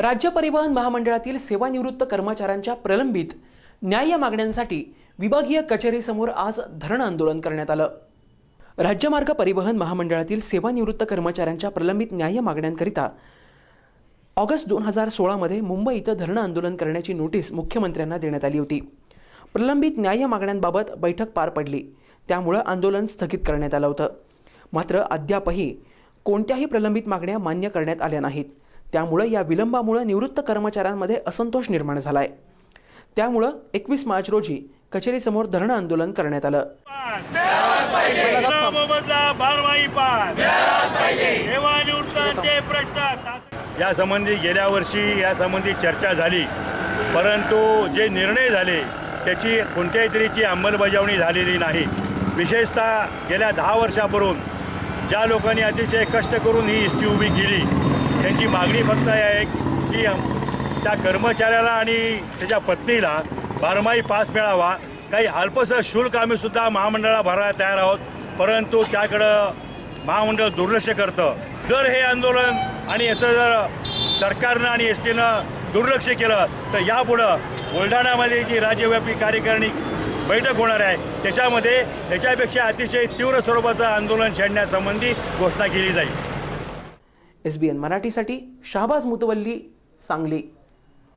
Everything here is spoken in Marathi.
राज्य परिवहन महामंडळातील सेवानिवृत्त कर्मचाऱ्यांच्या प्रलंबित न्याय्य मागण्यांसाठी विभागीय कचेरीसमोर आज धरण आंदोलन करण्यात आलं. राज्यमार्ग परिवहन महामंडळातील सेवानिवृत्त कर्मचाऱ्यांच्या प्रलंबित न्याय्य मागण्यांकरिता ऑगस्ट दोन हजार सोळामध्ये मुंबई इथं धरणं आंदोलन करण्याची नोटीस मुख्यमंत्र्यांना देण्यात आली होती. प्रलंबित न्याय्य मागण्यांबाबत बैठक पार पडली. त्यामुळं आंदोलन स्थगित करण्यात आलं होतं. मात्र अद्यापही कोणत्याही प्रलंबित मागण्या मान्य करण्यात आल्या नाहीत. त्यामुळं या विलंबामुळं निवृत्त कर्मचाऱ्यांमध्ये असंतोष निर्माण झाला आहे त्यामुळं एकवीस मार्च रोजी कचेरीसमोर धरणं आंदोलन करण्यात आलं. या संबंधी गेल्या वर्षी या संबंधी चर्चा झाली. परंतु जे निर्णय झाले त्याची कोणत्याही तऱ्हेची अंमलबजावणी झालेली नाही. विशेषतः गेल्या दहा वर्षापूर्वी ज्या लोकांनी अतिशय कष्ट करून ही इष्टी उभी केली त्यांची मागणी फक्त आहे की त्या कर्मचाऱ्याला आणि त्याच्या पत्नीला बारमाही पास मिळावा. काही अल्पसं शुल्क आम्हीसुद्धा महामंडळाला भरायला तयार आहोत. परंतु त्याकडं महामंडळ दुर्लक्ष करतं. जर हे आंदोलन आणि याचं जर सरकारनं आणि एस टीनं दुर्लक्ष केलं तर यापुढं बुलढाण्यामध्ये जी राज्यव्यापी कार्यकारिणी बैठक होणार आहे त्याच्यामध्ये याच्यापेक्षा अतिशय तीव्र स्वरूपाचं आंदोलन छेडण्यासंबंधी घोषणा केली जाईल. एस बी एन मराठीसाठी शहाबाज मुतवल्ली सांगली.